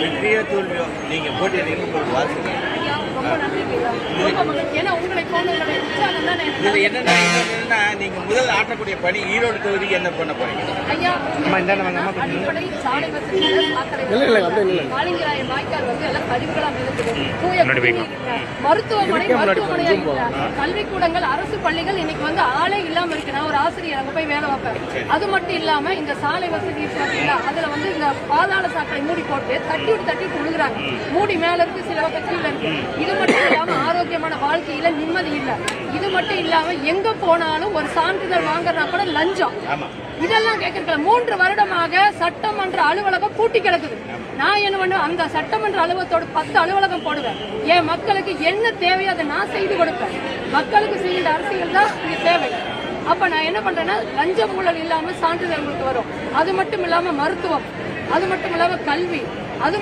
வெற்றியோ தோல்வியோ? நீங்க போட்டியிடுறீங்க உங்களுக்கு வாழ்த்துங்க இதுல என்னன்னா நீங்க முதல் ஆட்டக்கூடிய பணி ஈரோடு தொகுதிக்கு என்ன பண்ண போறீங்க? ஐயா, அடிப்படை சாலை வசதிகள், சாக்கடை வசதிகள், காளிங்கராய வாய்க்கால் வந்து எல்லாம் கழிவுகளா மிதக்குது. தூய மருத்துவமனை மருத்துவமனையா இல்ல. கல்விக்கூடங்கள் அரசு பள்ளிகள் இன்னைக்கு வந்து ஆளே இல்லாம இருக்கு நான் ஒரு ஆசிரியர் அங்க போய் வேலை வைப்பேன் அது மட்டும் இல்லாம இந்த சாலை வசதி இருக்கு பாத்தீங்களா அதுல வந்து இந்த பாதாள சாக்கடை மூடி போட்டு தட்டி விட்டு தட்டி விட்டு விழுகுறாங்க மூடி மேல இருக்கு சில பக்கம் கீழே இருக்கு இது மட்டும் இல்லாமல் ஆரோக்கியமான வாழ்க்கையில நிம்மதி இல்ல. இது மட்டும் இல்லாம எங்க போனாலும் ஒரு சான்றிதழ் வாங்குறனா கூட லஞ்சம். இதெல்லாம் கேட்கறதுல மூன்று வருடமாக சட்டமன்ற அலுவலகம் பூட்டி கிடக்குது. நான் என்ன பண்ணுவேன்? அந்த சட்டமன்ற அலுவலகத்தோட பத்து அலுவலகம் போடுவேன். என் மக்களுக்கு என்ன தேவையோ அதை நான் செய்து கொடுப்பேன். மக்களுக்கு செய்கிற அரசியல் தான் இங்க தேவை. அப்ப நான் என்ன பண்றேன்னா லஞ்ச ஊழல் இல்லாம சான்றிதழ் உங்களுக்கு வரும். அது மட்டும் இல்லாம மருத்துவம் அது மட்டும் இல்லாம கல்வி அது